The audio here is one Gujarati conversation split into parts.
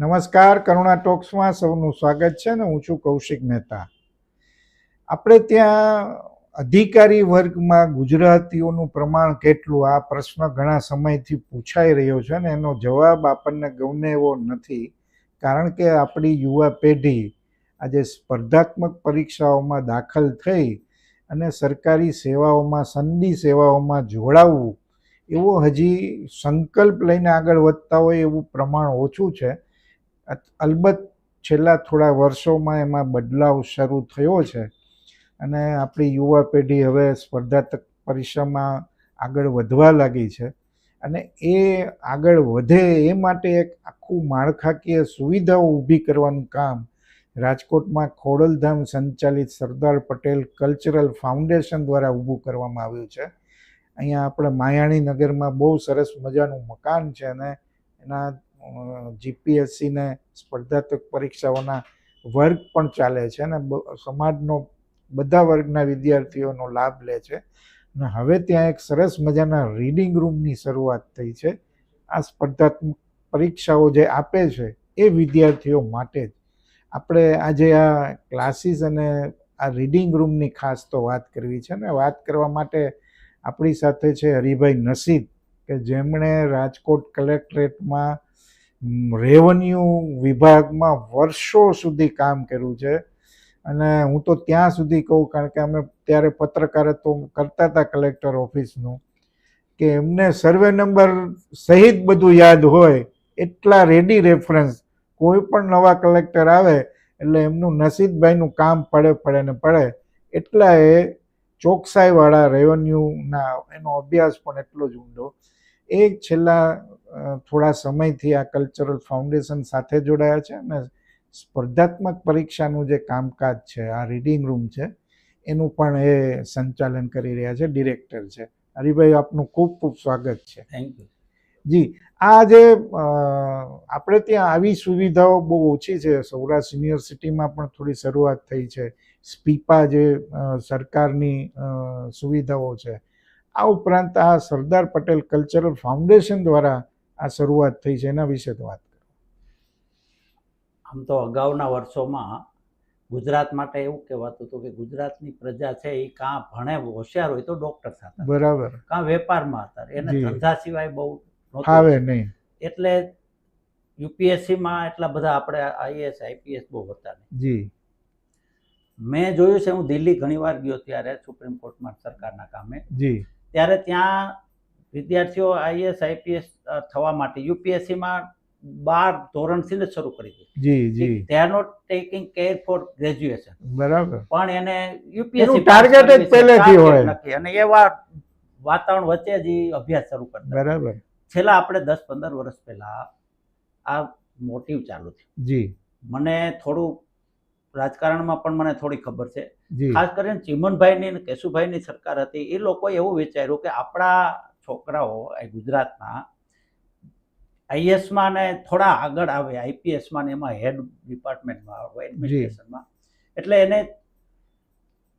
નમસ્કાર, કરુણા ટોક્સમાં સૌનું સ્વાગત છે ને હું છું કૌશિક મહેતા. આપણે ત્યાં અધિકારી વર્ગમાં ગુજરાતીઓનું પ્રમાણ કેટલું, આ પ્રશ્ન ઘણા સમયથી પૂછાઈ રહ્યો છે ને એનો જવાબ આપણને ગમે એવો નથી, કારણ કે આપણી યુવા પેઢી આજે સ્પર્ધાત્મક પરીક્ષાઓમાં દાખલ થઈ અને સરકારી સેવાઓમાં, સંધિ સેવાઓમાં જોડાવવું એવો હજી સંકલ્પ લઈને આગળ વધતા હોય એવું પ્રમાણ ઓછું છે. અલબત્ત છેલ્લા થોડા વર્ષોમાં એમાં બદલાવ શરૂ થયો છે અને આપણી યુવા પેઢી હવે સ્પર્ધાત્મક પરીક્ષામાં આગળ વધવા લાગી છે. અને એ આગળ વધે એ માટે એક આખું માળખાકીય સુવિધાઓ ઊભી કરવાનું કામ રાજકોટમાં ખોડલધામ સંચાલિત સરદાર પટેલ કલ્ચરલ ફાઉન્ડેશન દ્વારા ઊભું કરવામાં આવ્યું છે. અહીંયા આપણે માયાણી નગરમાં બહુ સરસ મજાનું મકાન છે અને એના જીપીએસસી ને સ્પર્ધાત્મક પરીક્ષાઓના વર્ગ પણ ચાલે છે અને સમાજનો બધા વર્ગના વિદ્યાર્થીઓનો લાભ લે છે. અને હવે ત્યાં એક સરસ મજાના રીડિંગ રૂમની શરૂઆત થઈ છે. આ સ્પર્ધાત્મક પરીક્ષાઓ જે આપે છે એ વિદ્યાર્થીઓ માટે જ. આપણે આજે આ ક્લાસીસ અને આ રીડિંગ રૂમની ખાસ તો વાત કરવી છે ને વાત કરવા માટે આપણી સાથે છે હરિભાઈ નસીદ, કે જેમણે રાજકોટ કલેક્ટરેટમાં રેવન્યુ વિભાગમાં વર્ષો સુધી કામ કર્યું છે. અને હું તો ત્યાં સુધી કહું, કારણ કે અમે ત્યારે પત્રકારત્વ કરતા હતા કલેક્ટર ઓફિસનું, કે એમને સર્વે નંબર સહિત બધું યાદ હોય, એટલા રેડી રેફરન્સ કોઈ પણ નવા કલેક્ટર આવે, એટલે એમનું નસીબભાઈનું કામ પડે પડે ને પડે. એટલા એ ચોકસાઈવાળા રેવન્યુના એનો અભ્યાસ પણ એટલો જ ઊંડો. એ છેલ્લા થોડા સમયથી આ કલ્ચરલ ફાઉન્ડેશન સાથે જોડાયા છે અને સ્પર્ધાત્મક પરીક્ષાનું જે કામકાજ છે આ રીડિંગ રૂમ છે એનું પણ એ સંચાલન કરી રહ્યા છે ડિરેક્ટર છે. હરિભાઈ આપનું ખૂબ ખૂબ સ્વાગત છે. થેન્ક યુ જી આ જે આપણે ત્યાં આવી સુવિધાઓ બહુ ઓછી છે. સૌરાષ્ટ્ર યુનિવર્સિટીમાં પણ થોડી શરૂઆત થઈ છે. સ્પીપા જે સરકારની સુવિધાઓ છે. આ ઉપરાંત આ સરદાર પટેલ કલ્ચરલ ફાઉન્ડેશન દ્વારા આ શરૂઆત થઈ છે એના વિશે તો વાત કરો. આમ તો અગાઉના વર્ષોમાં ગુજરાત માટે એવું કહેવાતું હતું કે ગુજરાતની પ્રજા છે એ કાં ભણે હોશિયાર હોય તો ડોક્ટર થતા. બરાબર. કાં વેપારમાં હતા. એને ધંધા સિવાય બહુ આવે નહીં. એટલે યુપીએસસીમાં એટલા બધા આપણે આઈએસ આઈપીએસ બહુ હતા નહીં. જી. મેં જોયું છે હું દિલ્હી ઘણીવાર ગયો ત્યારે સુપ્રીમ કોર્ટમાં સરકારના કામે. જી. ત્યારે ત્યાં વિદ્યાર્થીઓ આઈએસ આઈપીએસ થવા માટે યુપીએસસીમાં બાર ધોરણથી જ શરૂ કરી દીધું. જી જી. They are not taking care for graduation. બરાબર. પણ એને યુપીએસસી ટાર્ગેટ જ પહેલેથી હોય. નક્કી અને એવા વાતાવરણ વચ્ચે જ અભ્યાસ શરૂ કરતા બરાબર. છેલ્લા આપણે દસ પંદર વર્ષ પહેલા આ મોટિવ ચાલુ થયું. જી. મને થોડું રાજકારણમાં પણ મને થોડી ખબર છે. ખાસ કરીને ચિમનભાઈની અને કેશુભાઈની સરકાર હતી એ લોકોએ એવું વિચાર્યું કે આપણા છોકરાઓ એ ગુજરાતના આઈએસમાં ને થોડા આગળ આવે આઈપીએસમાં ને એમાં હેડ ડિપાર્ટમેન્ટમાં આવે એડમિનિસ્ટ્રેશનમાં. એટલે એને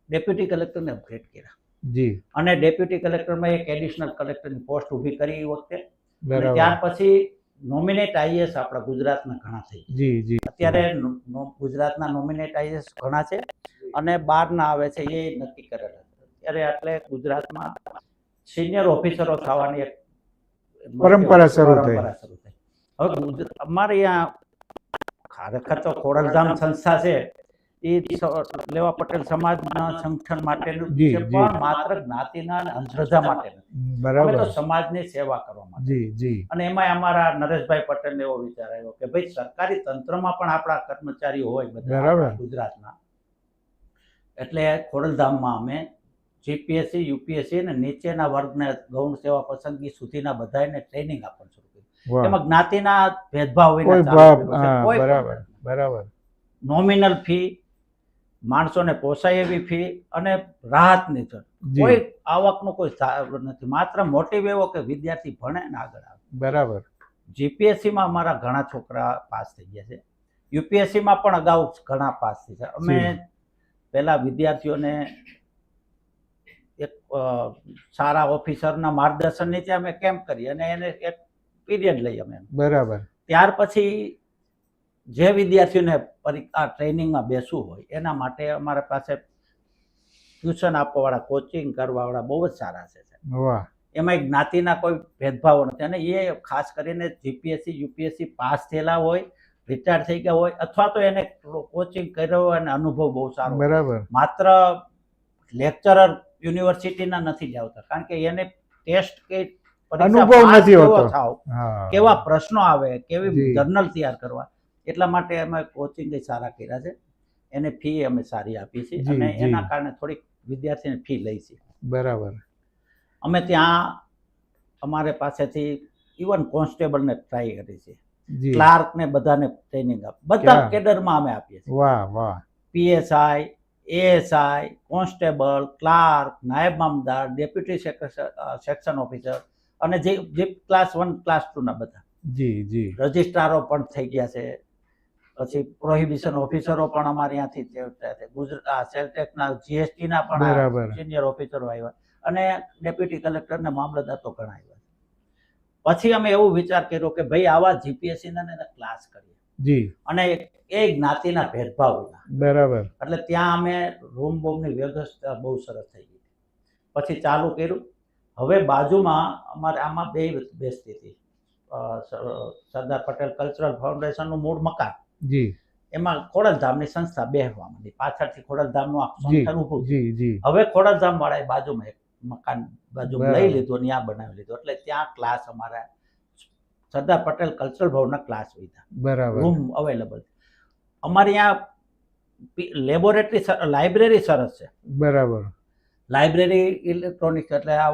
ડેપ્યુટી કલેક્ટરને અપગ્રેડ કર્યા. જી. અને ડેપ્યુટી કલેક્ટરમાં એક એડિશનલ કલેક્ટરની પોસ્ટ ઊભી કરી વખતે. ત્યાર પછી નોમિનેટ આઈએસ આપણા ગુજરાતના ઘણા થઈ જી જી. અત્યારે ગુજરાતના નોમિનેટ આઈએસ ઘણા છે. અને બહારના આવે છે એ નક્કી કરેલા અત્યારે એટલે ગુજરાતમાં સિનિયર ઓફિસરો થવાની એક પરંપરા શરૂ થઈ. હવે અમારે અહીંયા ખરેખર તો ખોડલધામ સંસ્થા છે. એ લેવા પટેલ સમાજના સંગઠન માટેનું છે પણ માત્ર જ્ઞાતિના અને અંધશ્રદ્ધા માટે બરાબર. તો સમાજની સેવા કરવા માટે. જી જી. અને એમાં અમારા નરેશભાઈ પટેલ એવો વિચાર આવ્યો કે ભાઈ સરકારી તંત્રમાં પણ આપણા કર્મચારીઓ હોય બધા ગુજરાતના. એટલે ખોડલધામમાં અમે જીપીએસસી યુપીએસસી અને નીચેના વર્ગને ગૌણ સેવા પસંદગી સુધીના બધાને ટ્રેનિંગ આપવાનું શરૂ કર્યું. એમાં જ્ઞાતિના ભેદભાવ બરાબર બરાબર. નોમિનલ ફી માણસોને પોસાય એવી ફી અને રાહતની છે કોઈ આવકનો કોઈ નથી. માત્ર મોટિવ એવો કે વિદ્યાર્થી ભણે ને આગળ આવે. બરાબર. જીપીએસસીમાં અમારા ઘણા છોકરા પાસ થઈ ગયા છે. યુપીએસસીમાં પણ અગાઉ ઘણા પાસ થઈ છે. અમે પેલા પહેલા વિદ્યાર્થીઓને એક સારા ઓફિસરના માર્ગદર્શન નીચે અમે કેમ્પ કરી અને એને એક પીરિયડ લઈ અમે. બરાબર. ત્યાર પછી જે વિદ્યાર્થીઓને પરીક્ષા ટ્રેનિંગમાં બેસવું હોય એના માટે અમારા પાસે ટ્યુશન આપવાવાળા કોચિંગ કરવાવાળા બહુ જ સારા છે એમાં જ્ઞાતિના કોઈ ભેદભાવો નથી અને એ ખાસ કરીને જીપીએસસી યુપીએસસી પાસ થયેલા હોય રિટાયર થઈ ગયા હોય અથવા તો એને કોચિંગ કર્યો અને અનુભવ બહુ સારો. બરાબર. માત્ર લેક્ચરર યુનિવર્સિટીના નથી જ આવતા. કારણ કે એને ટેસ્ટ કે અનુભવ નથી હોતો. કેવા પ્રશ્નો આવે કેવી જર્નલ તૈયાર કરવા એટલા માટે અમે કોચિંગ સારા કર્યા છે. એને ફી અમે સારી આપી છે અને એના કારણે થોડીક વિદ્યાર્થીને ફી લઈ છે. બરાબર. અમે ત્યાં અમારે પાસેથી ઇવન કોન્સ્ટેબલને ટ્રાય કરી છે. ક્લાર્કને બધાને ટ્રેનિંગ આપ. બધા? કેડરમાં અમે આપીએ છીએ. વાહ વાહ. પીએસઆઈ એએસઆઈ કોન્સ્ટેબલ ક્લાર્ક નાયબ મામદાર ડેપ્યુટી સેક્શન ઓફિસર અને જે જે ક્લાસ વન ક્લાસ ટુના બધા. જી જી. રજિસ્ટ્રારો પણ થઈ ગયા છે. પછી પ્રોહિબિશન ઓફિસરો પણ અમારે ત્યાંથી ગુજરાત સેલટેકના જીએસટીના પણ સિનિયર ઓફિસરો આવ્યા અને ડેપ્યુટી કલેક્ટર ને મામલતદાર તો ઘણા આવ્યા પછી અમે એવું વિચાર કર્યો કે ભાઈ આવા જીપીએસસીના ક્લાસ કરીએ. જી. અને એ જ્ઞાતિના ભેદભાવ વિના બરાબર. એટલે ત્યાં અમે રૂમ બોમની વ્યવસ્થા બહુ સરસ થઈ ગઈ પછી ચાલુ કર્યું. હવે બાજુમાં અમારે આમાં બે બેસતી હતી. સરદાર પટેલ કલ્ચરલ ફાઉન્ડેશનનું મૂળ મકાન. જી. એમાં ખોડલધામની સંસ્થા બેહવા માંડી. પાછળથી ખોડલધામનું આખું સંગઠન ઊભું થયું. જી. જી હવે ખોડલધામ વાળાએ બાજુમાં એક મકાન બાજુમાં લઈ લીધું અને ત્યાં બનાવી લીધું. એટલે ત્યાં ક્લાસ અમારા સરદાર પટેલ કલ્ચરલ ભવનના ક્લાસ લીધા. બરાબર. રૂમ અવેલેબલ અમારે ત્યાં લેબોરેટરી લાઇબ્રેરી સરસ છે. બરાબર. લાઇબ્રેરી ઇલેક્ટ્રોનિક એટલે આ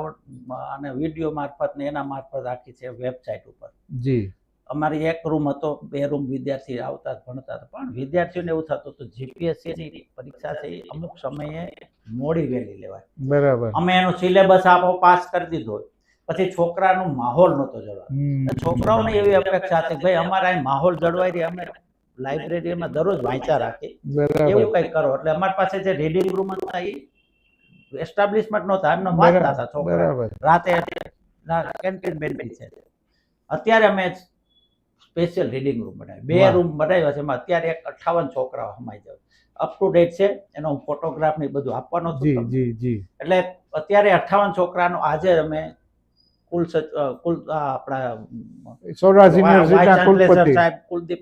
અને વીડિયો મારફત ને એના મારફત આખી છે વેબસાઇટ ઉપર. જી. અમારી એક રૂમ હતો બે રૂમ વિદ્યાર્થી આવતા ભણતા હતા. પણ વિદ્યાર્થીઓને એવું થતું હતું જીપીએસસીની પરીક્ષા છે અમુક સમયે મોડી વહેલી લેવાય. બરાબર. અમે એનો સિલેબસ આપો પાસ કરી દીધો હોય. પછી છોકરાનો માહોલ નહોતો જળવાતો. હમ. છોકરાઓને એવી અપેક્ષા હતી ભાઈ અમારા અહીં માહોલ જળવાઈ રહી અમે લાઇબ્રેરીમાં દરરોજ વાંચા બરાબર. એવું કંઈક કરો. એટલે અમારી પાસે જે રીડિંગ રૂમ હતા એ એસ્ટાબ્લિશમેન્ટ નહોતા એમને વાંચતા હતા છોકરા. રાતે કેન્ટીન છે. અત્યારે અમે સ્પેશિયલ રીડિંગ રૂમ બનાવ્યો. બે રૂમ બનાવ્યા છે. એમાં અત્યારે એક અઠાવન છોકરાઓ સમાઈ જાય અપ ટુ ડેટ છે. એનો હું ફોટોગ્રાફ ને બધું આપવાનો છું એટલે અત્યારે અઠાવન છોકરાનો આજે અમે કુલ કુલ આપણા સૌરાષ્ટ્ર યુનિવર્સિટીના કુલપતિ. સાહેબ કુલદીપ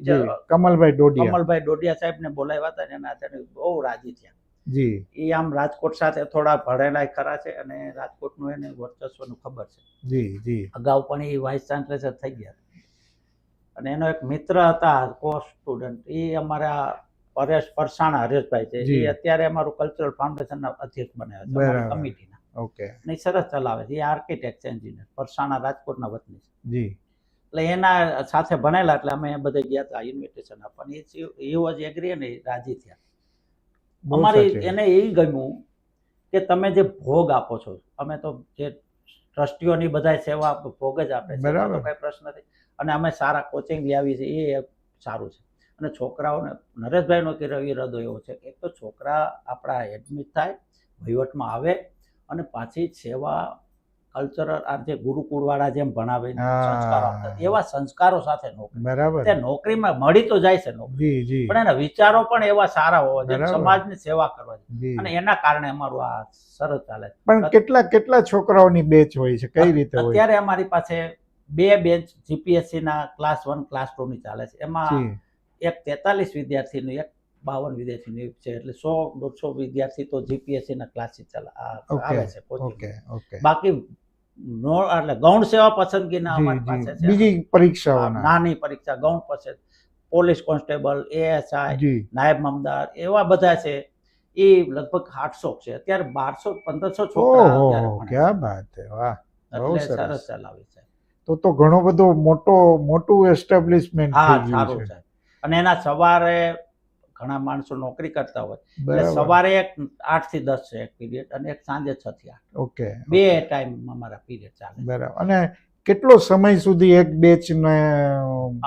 કમલભાઈ ડોડિયા. કમલભાઈ ડોડિયા સાહેબને બોલાવ્યા હતા અને એના બહુ રાજી થયા. જી. એ આમ રાજકોટ સાથે થોડા ભણેલા ખરા છે અને રાજકોટનું એને વર્ચસ્વનું ખબર છે. જી જી. અગાઉ પણ એ વાઇસ ચાન્સલર થઈ ગયા અને એનો એક મિત્ર હતા કો સ્ટુડન્ટ એ અમારા પરેશ પરસાણા હરેશભાઈ છે. એ અત્યારે અમારું કલ્ચરલ ફાઉન્ડેશનના અધ્યક્ષ બન્યા છે. કમિટીના. ઓકે નહીં સરસ ચલાવે છે. એ આર્કિટેક્ટ એન્જિનિયર પરસાણા રાજકોટના વતની છે. જી. એટલે એના સાથે ભણેલા એટલે અમે બધે ગયા હતા ઇન્વિટેશન આપવાની. એ વોઝ એગ્રી અને રાજી થયા. અમારે એને એ ગમ્યું કે તમે જે ભોગ આપો છો અમે તો જે ટ્રસ્ટીઓની બધા સેવા ભોગ જ આપે છે તો કઈ પ્રશ્ન નથી. અને અમે સારા કોચિંગ લાવી છે એ સારું છે. અને છોકરાઓને નરેશભાઈનો કે રવિ હૃદય એવો છે કે એક તો છોકરા આપણા એડમિટ થાય વહીવટમાં આવે અને પાછી સેવા કલ્ચરલ આ જે ગુરુકુળવાળા જેમ ભણાવે. સંસ્કારો એવા સંસ્કારો સાથે નોકરી. બરાબર. તે નોકરીમાં મળી તો જાય છે નોકરી. પણ એના વિચારો પણ એવા સારા હોવા જોઈએ. સમાજની સેવા કરવા અને એના કારણે અમારું આ સરસ ચાલે છે. પણ કેટલા કેટલા છોકરાઓની બેચ હોય છે? કઈ રીતે હોય? અત્યારે અમારી પાસે બે બેચ જીપીએસસી ના ક્લાસ વન ક્લાસ ટુ ની ચાલે છે. એમાં એક તેતાલીસ વિદ્યાર્થીનું એક બાવન વિદ્યાર્થી નિયુક્ત છે એટલે સો દોઢસો વિદ્યાર્થી તો જીપીએસસી ના ક્લાસીસ ચલા આવે છે ઓકે ઓકે બાકી નો એટલે ગૌણ સેવા પસંદગીના અમારી પાસે છે. બીજી પરીક્ષા નાની પરીક્ષા ગૌણ પસંદ. પોલીસ કોન્સ્ટેબલ એએસઆઈ નાયબ મામદાર એવા બધા છે. એ લગભગ આઠસો છે. અત્યારે બારસો પંદરસો છોકરા. ક્યાં બાત છે વાહ. બહુ સરસ. ચલાવે છે. તો તો ઘણો બધો મોટો મોટું એસ્ટાબ્લિશમેન્ટ હા થઈ ગયું છે. અને એના સવારે ઘણા માણસો નોકરી કરતા હોય. એટલે સવારે એક આઠથી દસ છે એક પીરિયડ અને એક સાંજે છ થી આઠ. ઓકે બે ટાઈમ અમારા પીરિયડ ચાલે બરાબર. અને કેટલો સમય સુધી એક બેચ ને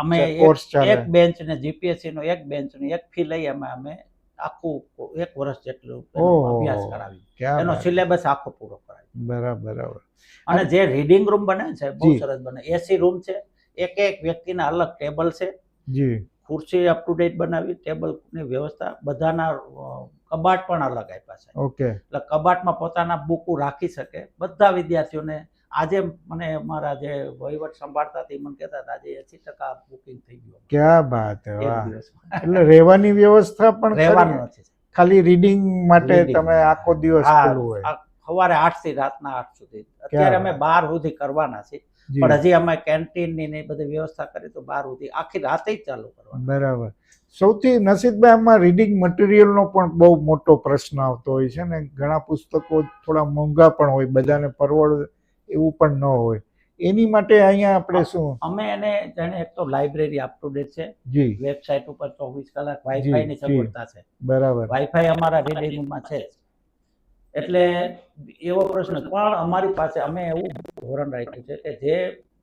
અમે કોર્સ એક ચાલે? એક બેન્ચ ને જીપીએસસી નો એક બેન્ચ ને એક ફી લઈ અમે અમે આખું એક વર્ષ જેટલું અભ્યાસ કરાવી એનો સિલેબસ આખો પૂરો કરાવી બરાબર બરાબર. અને જે રીડિંગ રૂમ બને છે બહુ સરસ બને. એસી રૂમ છે એક એક વ્યક્તિના અલગ ટેબલ છે. જી. ખુરશી અપ ટુ ડેટ બનાવી ટેબલની વ્યવસ્થા બધાના કબાટ પણ અલગ આપ્યા છે. ઓકે. એટલે કબાટમાં પોતાના બુકો રાખી શકે. બધા વિદ્યાર્થીઓને આજે મને મારા જે વહીવટ સંભાળતા હતા મને કહેતા હતા આજે એસી ટકા બુકિંગ થઈ ગયું. ક્યાં વાત એટલે રહેવાની વ્યવસ્થા પણ? રહેવાનું નથી. ખાલી રીડિંગ માટે તમે આખો દિવસ ખુલ્લું હોય. સવારે આઠથી રાતના આઠ સુધી. અત્યારે અમે બાર સુધી કરવાના છીએ. પણ હજી અમે કેન્ટીનની ને બધી વ્યવસ્થા કરી તો બાર સુધી આખી રાતે જ ચાલુ કરવાનું. બરાબર. સૌથી નસીબભાઈ આમાં રીડિંગ મટીરિયલનો પણ બહુ મોટો પ્રશ્ન આવતો હોય છે ને ઘણા પુસ્તકો થોડા મોંઘા પણ હોય બધાને પરવડ એવું પણ ન હોય. એની માટે અહીંયા આપણે શું? અમે એને જેને એક તો લાઇબ્રેરી અપ ટુ ડેટ છે જી. વેબસાઇટ ઉપર ચોવીસ કલાક વાઈફાઈ ની સગવડતા છે. બરાબર. વાઈફાઈ અમારા રીડિંગમાં છે. એટલે એવો પ્રશ્ન પણ અમારી પાસે અમે એવું ધોરણ રાખ્યું છે કે જે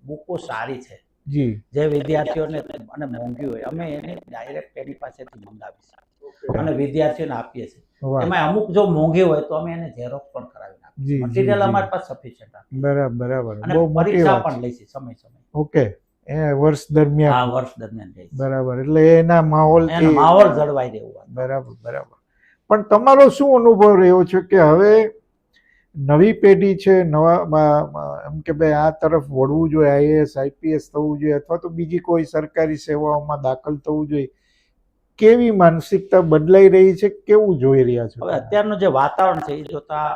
બુકો સારી છે જી. જે વિદ્યાર્થીઓને અને મોંઘી હોય અમે એને ડાયરેક્ટ એની પાસેથી મંગાવીએ અને વિદ્યાર્થીઓને આપીએ છીએ. એમાં અમુક જો મોંઘી હોય તો અમે એને ઝેરોક્ષ પણ કરાવી નાખીએ મટીરિયલ અમારી પાસે સફિશિયન્ટ બરાબર બરાબર. અને પરીક્ષા પણ લઈશું સમય સમય. ઓકે. એ વર્ષ આ હા વર્ષ દરમિયાન બરાબર. એટલે એના માહોલ એનો માહોલ જળવાઈ રહેવું બરાબર બરાબર. પણ તમારો શું અનુભવ રહ્યો છે કે હવે નવી પેઢી છે નવા એમ કે ભાઈ આ તરફ વળવું જોઈએ આઈએએસ આઈપીએસ થવું જોઈએ અથવા તો બીજી કોઈ સરકારી સેવાઓમાં દાખલ થવું જોઈએ? કેવી માનસિકતા બદલાઈ રહી છે? કેવું જોઈ રહ્યા છે? હવે અત્યારનું જે વાતાવરણ છે એ જોતા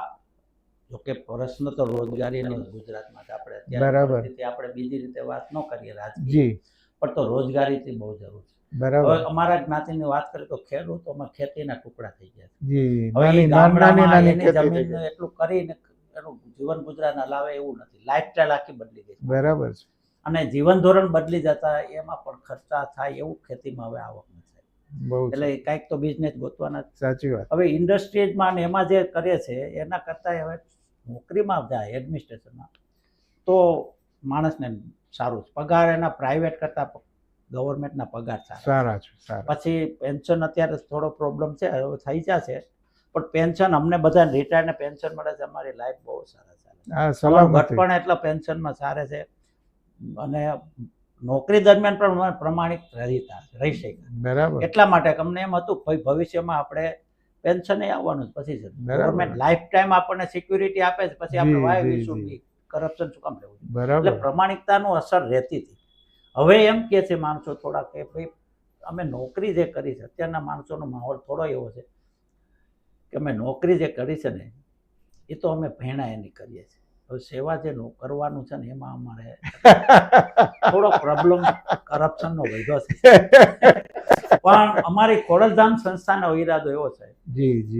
જોકે પ્રશ્ન તો રોજગારીનો જ ગુજરાતમાં છે આપણે અત્યારે બરાબર. આપણે બીજી રીતે વાત ન કરીએ રાજકીય. પણ તો રોજગારીથી બહુ જરૂર છે. બરાબર. અમારા જ્ઞાતિની વાત કરીએ તો ખેડૂતોમાં ખેતીના ટુકડા થઈ ગયા છે. જી હવે ગામડામાં એની જમીન એટલું કરીને એનું જીવન ગુજરાન હલાવે એવું નથી. લાઈફસ્ટાઈલ આખી બદલી ગઈ બરાબર છે. અને જીવન ધોરણ બદલી જતા એમાં પણ ખર્ચા થાય એવું ખેતીમાં હવે આવક નથી. એટલે કાંઈક તો બિઝનેસ ગોતવાના. સાચી વાત. હવે ઇન્ડસ્ટ્રીઝમાં ને એમાં જે કરે છે એના કરતાં હવે નોકરીમાં જાય એડમિનિસ્ટ્રેશનમાં તો માણસને સારું છે. પગાર એના પ્રાઇવેટ કરતાં ગવર્મેન્ટના પગાર સારા છે. પછી પેન્શન અત્યારે થોડો પ્રોબ્લેમ છે હવે થઈ જશે. પણ પેન્શન અમને બધા રિટાયરને પેન્શન મળે છે અમારી લાઈફ બહુ સારા ચાલે છે ઘટપણ એટલા પેન્શનમાં સારે છે. અને નોકરી દરમિયાન પણ પ્રમાણિક રહેતા રહી શક્યા બરાબર. એટલા માટે અમને એમ હતું ભાઈ ભવિષ્યમાં આપણે પેન્શન આવવાનું જ પછી છે. ગવર્મેન્ટ લાઈફ ટાઈમ આપણને સિક્યુરિટી આપે છે પછી આપણે વાય કરપ્શન શું કામ લેવું એટલે પ્રમાણિકતાનું અસર રહેતી હતી. હવે એમ કે છે માણસો થોડા કે ભાઈ અમે નોકરી જે કરી છે અત્યારના માણસોનો માહોલ થોડો એવો છે કે અમે નોકરી જે કરી છે ને એ તો અમે ભેણા એની કરીએ છીએ. હવે સેવા જે કરવાનું છે ને એમાં અમારે થોડો પ્રોબ્લેમ કરપ્શનનો વધ્યો છે. પણ અમારી ખોડલધામ સંસ્થાનો ઈરાદો એવો છે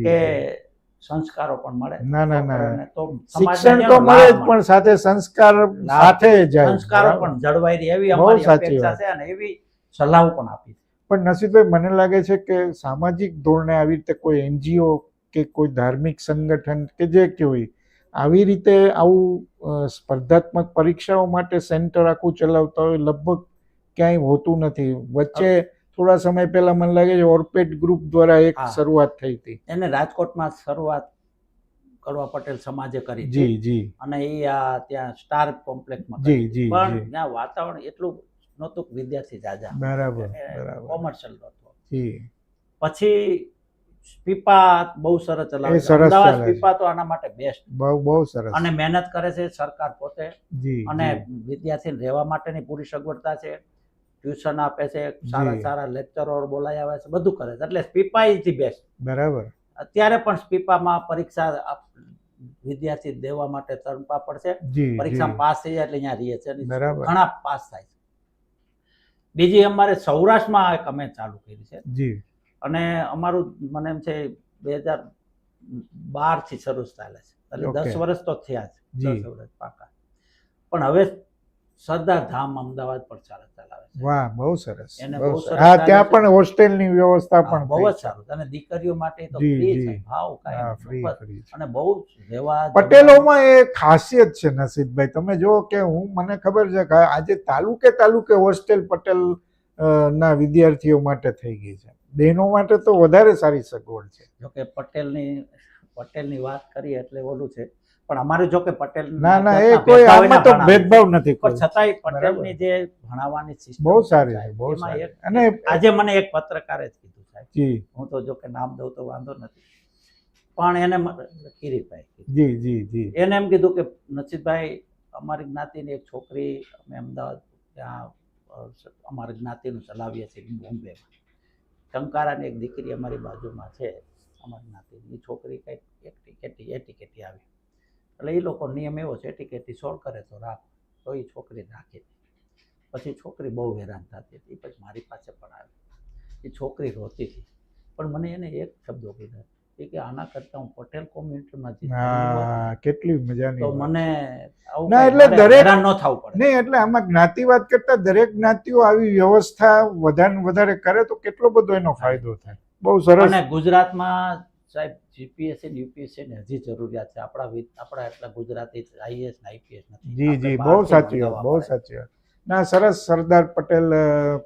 કે સંસ્કારો પણ મળે. ના, ના, ના. તો શિક્ષણ તો મળે જ પણ સાથે સંસ્કાર સાથે જાય. સંસ્કારો પણ જળવાઈ રહે એવી અમારી અપેક્ષા છે અને એવી સલાહ પણ આપી પણ નસીબભાઈ મને લાગે છે કે સામાજિક ધોરણે આવી રીતે કોઈ એનજીઓ કે કોઈ ધાર્મિક સંગઠન કે જે કે હોય આવી રીતે આવું સ્પર્ધાત્મક પરીક્ષાઓ માટે સેન્ટર આખું ચલાવતા હોય લગભગ ક્યાંય હોતું નથી. વચ્ચે થોડા સમય પહેલા મને લાગે છે ઓર્પેટ ગ્રુપ દ્વારા એક હા. શરૂઆત થઈ હતી. એને રાજકોટમાં શરૂઆત કરવા પટેલ સમાજે કરી હતી. જી જી. અને એ આ ત્યાં સ્ટાર કોમ્પ્લેક્સમાં જી કરી. જી પણ જી. ત્યાં વાતાવરણ એટલું નહોતું કે વિદ્યાર્થી જાજા બરાબર બરાબર. કોમર્શિયલ નહોતું. જી. પછી સ્પીપા બહુ સરસ ચલાવે એ છે. સરસ અમદાવાદ છે. સ્પીપા તો આના માટે બેસ્ટ બહુ બહુ સરસ. અને મહેનત કરે છે સરકાર પોતે. જી અને વિદ્યાર્થી વિદ્યાર્થીને રહેવા માટેની પૂરી સગવડતા છે. ટ્યુશન આપે છે સારા સારા લેક્ચરો બોલાવી આવે છે બધું કરે છે. એટલે સ્પીપા ઇઝ ધી બેસ્ટ બરાબર. અત્યારે પણ સ્પીપામાં પરીક્ષા વિદ્યાર્થી દેવા માટે તરપા પડશે. પરીક્ષા પાસ થઈ જાય એટલે અહીંયા રહીએ છે. ઘણા પાસ થાય છે. બીજી અમારે સૌરાષ્ટ્રમાં એક અમે ચાલુ કરી છે. અને અમારું મને એમ છે બે હજાર બારથી શરૂ ચાલે છે. એટલે દસ વર્ષ તો થયા છે દસ વર્ષ પાકા. પણ હવે સરદાર ધામ અમદાવાદ પર ચાલે ચલાવે છે. વાહ બહુ સરસ એને બહુ સરસ. હા ત્યાં. પણ હોસ્ટેલની વ્યવસ્થા પણ બહુ જ સારું. અને દીકરીઓ માટે તો ફ્રી છે. ભાવ કાંઈ. અને બહુ રહેવા પટેલોમાં એ ખાસિયત છે નસીબભાઈ. તમે જો કે હું મને ખબર છે કે આજે તાલુકે તાલુકે હોસ્ટેલ પટેલ ના વિદ્યાર્થીઓ માટે થઈ ગઈ છે. બહેનો માટે તો વધારે સારી સગવડ છે. જોકે પટેલની પટેલની વાત કરીએ એટલે ઓલું છે પણ અમારે જો કે પટેલ ના ના એ કોઈ આમાં તો ભેદભાવ નથી પણ છતાંય પટેલની જે ભણાવવાની સિસ્ટમ બહુ સારી છે બહુ સારી. અને આજે મને એક પત્રકારે જ કીધું સાહેબ. જી. હું તો જો કે નામ દઉં તો વાંધો નથી. પણ એને કિરીટભાઈ જી જી જી. એને એમ કીધું કે નસીબભાઈ અમારી જ્ઞાતિની એક છોકરી અમે અમદાવાદ ત્યાં અમારી જ્ઞાતિનું ચલાવીએ છીએ બોમ્બેમાં. ટંકારાની એક દીકરી અમારી બાજુમાં છે અમારી જ્ઞાતિની. છોકરી કંઈક એક ટિકેટી એ ટિકેટી આવી. એટલે એ લોકો નિયમ એવો છે ટિકેટથી સોલ્વ કરે તો રાખ. તો એ છોકરી રાખી. પછી છોકરી બહુ હેરાન થતી હતી પછી મારી પાસે પણ આવી. એ છોકરી રોતી હતી. પણ મને એને એક શબ્દો કીધા. એ કે આના કરતાં હું પટેલ કોમ્યુનિટીમાં હા કેટલી મજાની તો મને આવું ના, એટલે દરેક- ન થવું પડે. નહીં એટલે આમાં જ્ઞાતિવાદ કરતા દરેક જ્ઞાતિઓ આવી વ્યવસ્થા વધારે વધારે કરે તો કેટલો બધો એનો ફાયદો થાય? બહુ સરસ. અને ગુજરાતમાં સાહેબ જીપીએસસી ને યુપીએસસી ની હજી જરૂરિયાત છે. આપણા આપણા એટલા ગુજરાતી આઈએસ ને આઈપીએસ નથી. જી જી બહુ સાચી વાત બહુ સાચી વાત. ના સરસ સરદાર પટેલ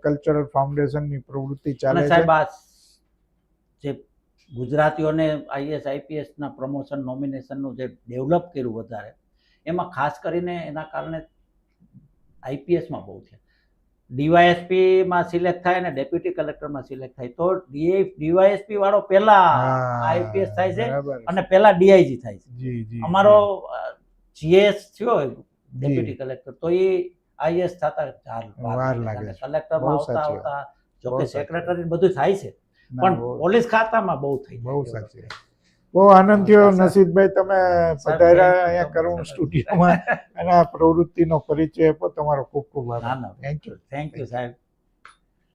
કલ્ચરલ ફાઉન્ડેશનની પ્રવૃત્તિ ચાલે છે. સાહેબ આ જે ગુજરાતીઓને આઈએસ આઈપીએસ ના પ્રમોશન નોમિનેશનનું જે ડેવલપ કર્યું વધારે એમાં ખાસ કરીને એના કારણે આઈપીએસમાં બહુ છે. ડીવાયએસપી માં સિલેક્ટ થાય અને ડેપ્યુટી કલેક્ટરમાં સિલેક્ટ થાય. તો ડીવાયએસપી વાળો પહેલા આઈપીએસ થાય છે અને પહેલા ડીઆઈજી થાય છે. અમારો જીએસ થયો ડેપ્યુટી કલેક્ટર. તો એ આઈએસ થતા વાર લાગે કલેક્ટર આવતા. આવતા જો બહુ કે સાચી વાત. સેક્રેટરી બધું થાય છે. પણ પોલીસ ખાતામાં બહુ થઈ બહુ. સાચી. બહુ આનંદ થયો. નસીબભાઈ તમે પધાર્યા અહીંયા કરુણ સ્ટુડિયોમાં. અને આ પ્રવૃત્તિનો પરિચય આપો. તમારો ખૂબ ખૂબ આભાર. થેન્ક યુ થેન્ક યુ સાહેબ.